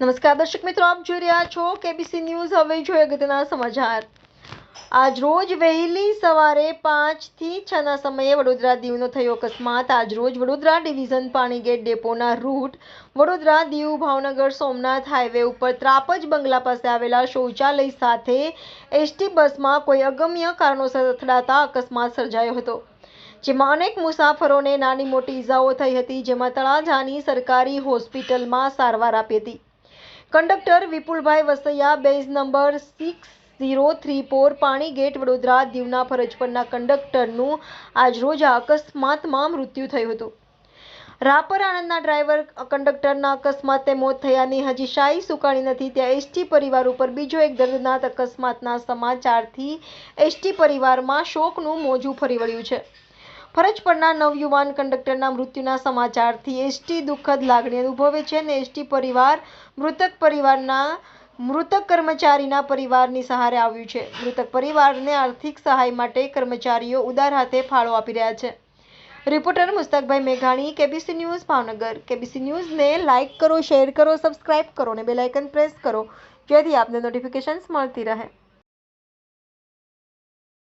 નમસ્કાર દર્શક મિત્રો, આપ જોઈ રહ્યા છો કેબીસી ન્યૂઝ હવે જોઈએ અગત્યના સમાચાર. આજ રોજ વહેલી સવારે પાંચથી છના સમયે વડોદરા દીવનો થયો અકસ્માત. આજ રોજ વડોદરા ડિવિઝન પાણીગેટ ડેપોના રૂટ વડોદરા દીવ ભાવનગર સોમનાથ હાઈવે ઉપર ત્રાપજ બંગલા પાસે આવેલા શૌચાલય સાથે એસટી બસમાં કોઈ અગમ્ય કારણોસર અથડાતા અકસ્માત સર્જાયો હતો, જેમાં અનેક મુસાફરોને નાની મોટી ઈજાઓ થઈ હતી, જેમાં તળાજાની સરકારી હોસ્પિટલમાં સારવાર આપી હતી. Conductor Vipulbhai Vasaiya, badge number six zero three four, Panigate Vadodara, દીવના ફરજ પરના કંડક્ટરનું આજરોજ આ અકસ્માતમાં મૃત્યુ થયું હતું. રાપર આણંદના ડ્રાઈવર, કંડક્ટરના અકસ્માતે મોત થયાની હજી શાહી સુકાણી નથી. ત્યાં એસટી પરિવાર ઉપર બીજો એક દર્દનાક અકસ્માતના સમાચારથી એસટી પરિવારમાં શોકનું મોજું ફરી વળ્યું છે. ફરજ પરના નવયુવાન કંડક્ટરના મૃત્યુના સમાચારથી એસટી દુઃખદ લાગણી અનુભવે છે અને એસટી પરિવાર, મૃતક પરિવારના, મૃતક કર્મચારીના પરિવારની સહારે આવ્યું છે. મૃતક પરિવારને આર્થિક સહાય માટે કર્મચારીઓ ઉદાર હાથે ફાળો આપી રહ્યા છે. રિપોર્ટર મુસ્તકભાઈ મેઘાણી, કેબીસી ન્યૂઝ ભાવનગર. કેબીસી ન્યૂઝને લાઇક કરો, શેર કરો, સબસ્ક્રાઇબ કરો અને બેલાઇકન પ્રેસ કરો. જેથી આપને નોટિફિકેશન્સ મળતી રહે.